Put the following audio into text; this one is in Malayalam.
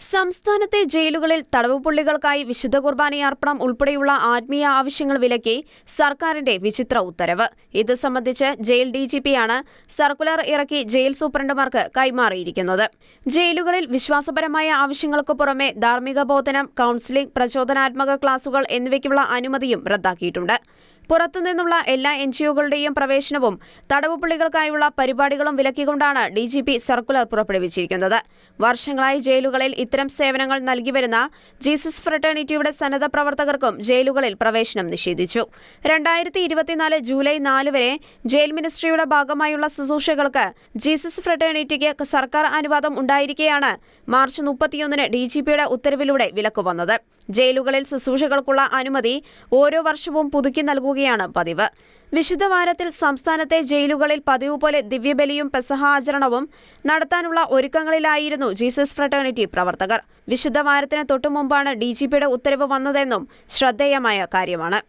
സംസ്ഥാനത്തെ ജയിലുകളിൽ തടവുപുള്ളികൾക്കായി വിശുദ്ധ കുർബാനയർപ്പണം ഉൾപ്പെടെയുള്ള ആത്മീയ ആവശ്യങ്ങൾ വിലക്കി സർക്കാരിന്റെ വിചിത്ര ഉത്തരവ്. ഇത് സംബന്ധിച്ച് ജയിൽ ഡിജിപിയാണ് സർക്കുലർ ഇറക്കി ജയിൽ സൂപ്രണ്ടുമാർക്ക് കൈമാറിയിരിക്കുന്നത്. ജയിലുകളിൽ വിശ്വാസപരമായ ആവശ്യങ്ങൾക്ക് പുറമെ ധാർമ്മിക ബോധനം കൌൺസിലിംഗ് പ്രചോദനാത്മക ക്ലാസുകൾ എന്നിവയ്ക്കുള്ള അനുമതിയും റദ്ദാക്കിയിട്ടുണ്ട്. പുറത്തുനിന്നുള്ള എല്ലാ എൻ ജിഒകളുടെയും പ്രവേശനവും തടവുപുള്ളികൾക്കായുള്ള പരിപാടികളും വിലക്കിക്കൊണ്ടാണ് ഡി ജി പി സർക്കുലർ പുറപ്പെടുവിച്ചിരിക്കുന്നത്. വർഷങ്ങളായി ജയിലുകളിൽ ഇത്തരം സേവനങ്ങൾ നൽകിവരുന്ന ജീസസ് ഫ്രട്ടേണിറ്റിയുടെ സന്നദ്ധ പ്രവർത്തകർക്കും ജയിലുകളിൽ പ്രവേശനം നിഷേധിച്ചു. രണ്ടായിരത്തി ഇരുപത്തിനാല് ജൂലൈ നാല് വരെ ജയിൽ മിനിസ്ട്രിയുടെ ഭാഗമായുള്ള ശുശ്രൂഷകൾക്ക് ജീസസ് ഫ്രട്ടേണിറ്റിക്ക് സർക്കാർ അനുവാദം ഉണ്ടായിരിക്കെയാണ് മാർച്ച് മുപ്പത്തിയൊന്നിന് ഡി ജി പിയുടെ ഉത്തരവിലൂടെ വിലക്ക് വന്നത്. ജയിലുകളിൽ ശുശ്രൂഷകൾക്കുള്ള അനുമതി ഓരോ വർഷവും പുതുക്കി നൽകുകയാണ് പതിവ്. വിശുദ്ധ വാരത്തിൽ സംസ്ഥാനത്തെ ജയിലുകളിൽ പതിവ് പോലെ ദിവ്യബലിയും പെസഹാചരണവും നടത്താനുള്ള ഒരുക്കങ്ങളിലായിരുന്നു ജീസസ് ഫ്രട്ടേണിറ്റി പ്രവർത്തകർ. വിശുദ്ധ വാരത്തിന് തൊട്ടുമുമ്പാണ് ഡി ജി പിയുടെ ഉത്തരവ് വന്നതെന്നും ശ്രദ്ധേയമായ കാര്യമാണ്.